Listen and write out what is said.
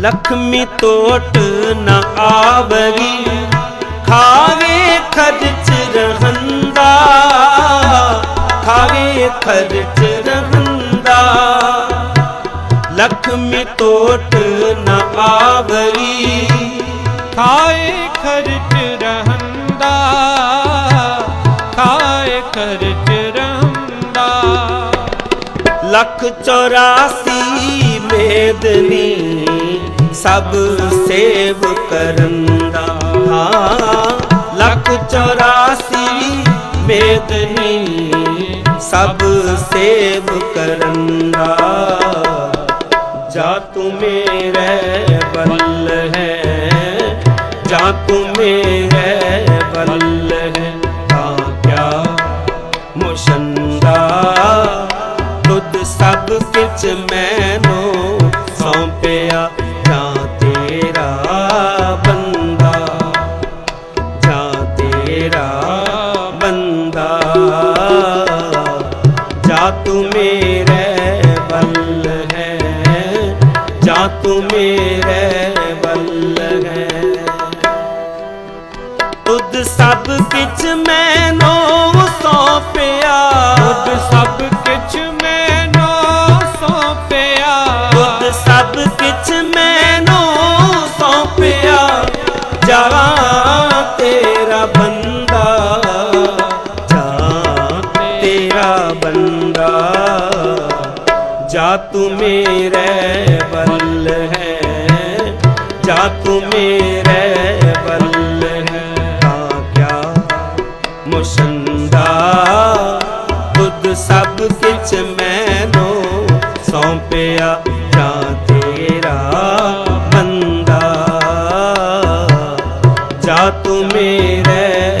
ਲਖਮੀ ਤੋਟ ਨਾ ਆਵਰੀ ਖਾਵੇ ਖਰਚ ਰਹੰਦਾ। ਖਾਵੇ ਖਰਚ ਰਹੰਦਾ। ਲਖਮੀ ਟੋਟ ਨ ਆਵਰੀ ਖਾਏ ਖਰਚ ਰਹੰਦਾ। ਖਾਏ ਖਰਚ ਰਹੰਦਾ। ਲੱਖ 84 ਮੇਦਨੀ ਸਭ ਸੇਵ ਕਰਨ ਦਾ ਲੱਖ 84 ਮੇਦਨੀ ਸਭ ਸੇਵ ਕਰੰਦਾ। ਜਾ ਤੂੰ ਮੇਰੇ ਬੱਲ ਹੈ, ਜਾ ਤੂੰ ਮੇਰੇ ਬੱਲ ਹੈ, ਤਾਂ ਕਿਆ ਮੁਸ਼ੰਦਾ। ਤੁਧ ਸਭ ਕਿਛ ਮੈਨੋ ਸੌਂਪਿਆ। ਜਾਂ ਬੰਦਾ, ਜਾ ਤੂੰ ਮੇਰੇ ਬੱਲ ਹੈ, ਜਾ ਤੂੰ ਮੇਰੇ ਬੱਲ ਹੈ। ਤੁਧ ਸਭ ਕਿਛ ਮੈਨੋ ਬੰਦਾ ਜਾ ਤੂੰ ਮੇਰੇ ਬੱਲ ਹੈ, ਜਾ ਤੂੰ ਮੇਰੇ ਬੱਲ ਹੈ। ਤਾਂ ਕਿਆ ਮੁਸ਼ੰਦਾ ਬੁੱਧ ਸਭ ਕਿਛ ਮੈਨੋ ਸੌਂਪਿਆ ਜਾ ਤੇਰਾ ਬੰਦਾ। ਜਾ ਤੂੰ ਮੇਰੇ